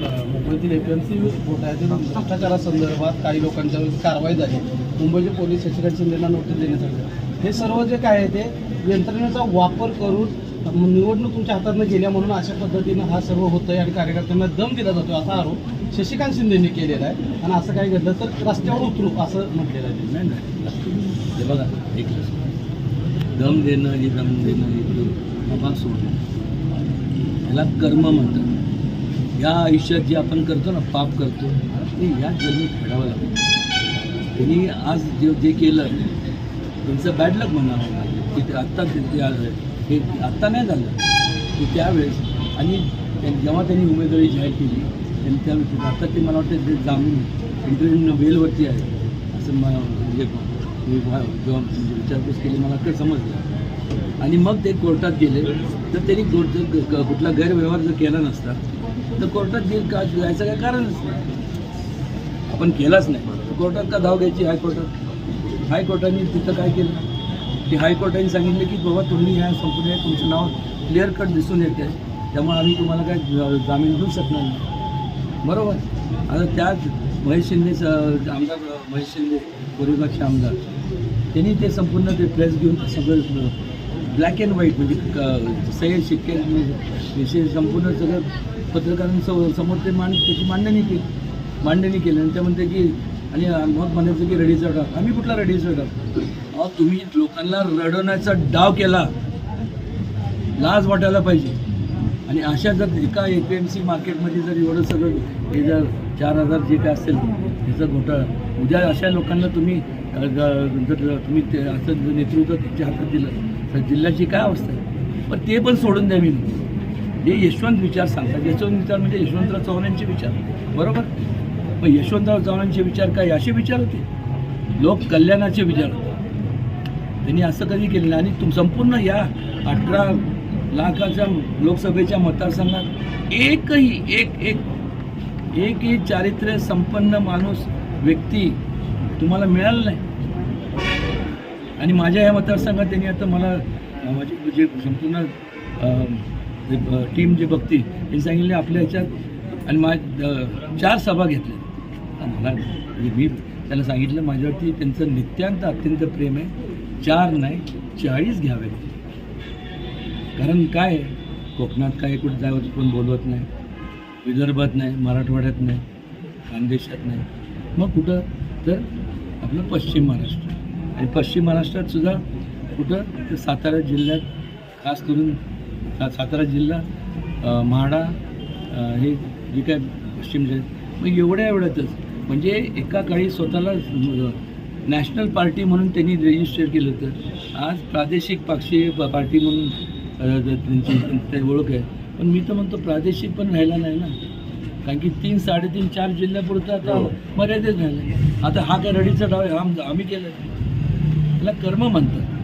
अ, मुंबईतील एपीएमसी घोटाळ्यातील भ्रष्टाचारासंदर्भात काही लोकांच्या कारवाई झाली. मुंबईचे पोलीस शशिकांत शिंदेना नोटीस देण्यासाठी. हे सर्व जे काय आहे ते यंत्रणेचा वापर करून निवडणूक तुमच्या हातातनं गेल्या म्हणून अशा पद्धतीनं हा सर्व होतंय आणि कार्यकर्त्यांना दम दिला जातो असा आरोप शशिकांत शिंदेंनी केलेला आहे. आणि असं काही घडलं तर रस्त्यावर उतरू असं म्हटलेलं आहे. नाही बघा एक दम देणं हे दम देणं हे बाबा सोडणं याला कर्म म्हणतात. या आयुष्यात जे आपण करतो ना पाप करतो ते या जन्मी फेडावं लागतं. त्यांनी आज जे जे केलं त्यांचं बॅड लक म्हणावं लागेल. की ते आत्ता हे आत्ता नाही झालं. की त्यावेळेस आणि त्या- जेव्हा त्यांनी उमेदवारी जाहीर केली त्यांनी त्यावेळेस आत्ता ते मला वाटतं ते जामीन इंटरव्ह्यू वेलवरती आहे. असं मला म्हणजे मी जेव्हा म्हणजे विचारपूस केली मला ते समजलं. आणि मग ते कोर्टात गेले. तर त्यांनी कोर्ट जर कुठला गैरव्यवहार जर केला नसता तर कोर्टात गेल का? जायचं काय कारणच नाही. आपण केलाच नाही. कोर्टात का धाव घ्यायची हायकोर्टात? हायकोर्टाने तिथं काय केलं? की हायकोर्टाने सांगितलं की बाबा तुम्ही ह्या संपूर्ण तुमचं नाव क्लिअर कट दिसून येते त्यामुळे आम्ही तुम्हाला काय जामीन देऊ शकणार नाही. बरोबर? आता त्याच महेश शिंदे आमदार महेश शिंदे कोरेगावचे आमदार त्यांनी ते संपूर्ण ते प्रेस घेऊन सगळं ब्लॅक अँड व्हाईट म्हणजे क- सह्य शिक्के विषय संपूर्ण सगळं पत्रकारांसमोर समोर ते मांड त्याची मांडणी केली मांडणी केली आणि ते म्हणते की आणि मग म्हणायचं की रेडीचा डाव आम्ही कुठला रेडीचा डाव अहो तुम्ही लोकांना रडवण्याचा डाव केला. लाज वाटायला पाहिजे. आणि अशा जर एका ए पी एम सी मार्केटमध्ये जर एवढं सगळं हे जर चार हजार जे काय असेल त्याचा घोटाळा उद्या अशा लोकांना तुम्ही जर तुम्ही ते असं जर नेतृत्व त्यांच्या हातात दिलं तर जिल्ह्याची काय अवस्था आहे? पण ते पण सोडून द्या मी. हे यशवंत विचार सांगतात. यशवंत विचार म्हणजे यशवंतराव चव्हाणांचे विचार. बरोबर? मग यशवंतराव चव्हाणांचे विचार काय? असे विचार होते. लोक कल्याणाचे विचार होते. त्यांनी असं कधी केलं नाही. आणि तुम संपूर्ण या अठरा लाखाच्या लोकसभेच्या मतदारसंघात एकही एक एक एकही चारित्र्य संपन्न माणूस व्यक्ती तुम्हाला मिळाला नाही. आणि माझ्या या मतदारसंघात त्यांनी आता मला म्हणजे माझे जे संपूर्ण टीम जे बघती हे सांगितले आपल्या ह्याच्यात. आणि मा चार सभा घेतल्या. मला म्हणजे मी त्याला सांगितलं माझ्यावरती त्यांचं नित्यांत अत्यंत प्रेम आहे. चार नाही चाळीस घ्यावे कारण काय आहे, कोकणात काय कुठं जावं कोण बोलवत नाही. विदर्भात नाही मराठवाड्यात नाही खानदेशात नाही. मग कुठं? तर आपलं पश्चिम महाराष्ट्र. आणि पश्चिम महाराष्ट्रात सुद्धा कुठं? तर सातारा जिल्ह्यात खास करून सातारा जिल्हा म्हाडा हे जे काय पश्चिम मग एवढ्या एवढ्यातच म्हणजे एका काळी स्वतःला नॅशनल पार्टी म्हणून त्यांनी रजिस्टर केलं होतं. आज प्रादेशिक पक्षी प- पार्टी म्हणून त्यांची त्यांची ओळख आहे. पण मी तर म्हणतो प्रादेशिक पण राहिला नाही ना. कारण की तीन साडेतीन चार जिल्ह्यापुरतं आता मर्यादित राहिलं आता हा काय रडीचा डाव आहे हा आम- आम्ही केलं त्याला कर्म म्हणतात.